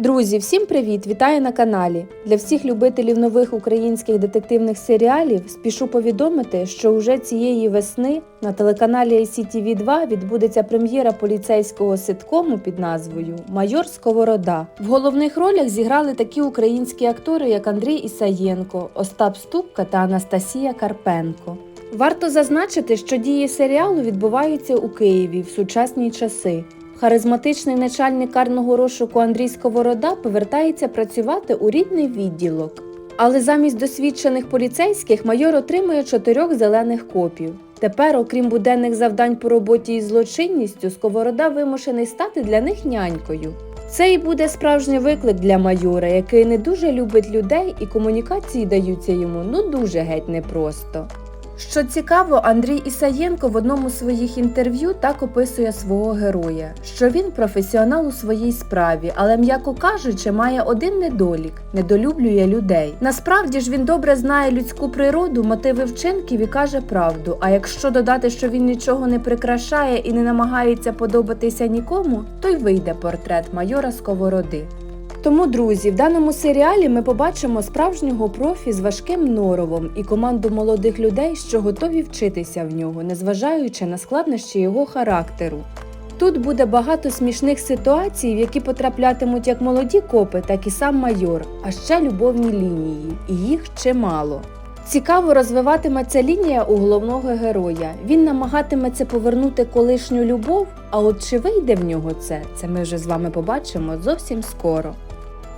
Друзі, всім привіт! Вітаю на каналі. Для всіх любителів нових українських детективних серіалів спішу повідомити, що уже цієї весни на телеканалі ICTV 2 відбудеться прем'єра поліцейського ситкому під назвою Майор Сковорода. В головних ролях зіграли такі українські актори, як Андрій Ісаєнко, Остап Ступка та Анастасія Карпенко. Варто зазначити, що дії серіалу відбуваються у Києві в сучасні часи. Харизматичний начальник карного розшуку Андрій Сковорода повертається працювати у рідний відділок. Але замість досвідчених поліцейських майор отримує чотирьох зелених копів. Тепер, окрім буденних завдань по роботі із злочинністю, Сковорода вимушений стати для них нянькою. Це і буде справжній виклик для майора, який не дуже любить людей, і комунікації даються йому ну дуже геть непросто. Що цікаво, Андрій Ісаєнко в одному з своїх інтерв'ю так описує свого героя, що він професіонал у своїй справі, але, м'яко кажучи, має один недолік недолюблює людей. Насправді ж він добре знає людську природу, мотиви вчинків і каже правду. А якщо додати, що він нічого не прикрашає і не намагається подобатися нікому, то й вийде портрет майора Сковороди. Тому, друзі, в даному серіалі ми побачимо справжнього профі з важким норовом і команду молодих людей, що готові вчитися в нього, незважаючи на складнощі його характеру. Тут буде багато смішних ситуацій, в які потраплятимуть як молоді копи, так і сам майор, а ще любовні лінії, і їх чимало. Цікаво розвиватиметься лінія у головного героя. Він намагатиметься повернути колишню любов, а от чи вийде в нього це, це ми вже з вами побачимо зовсім скоро.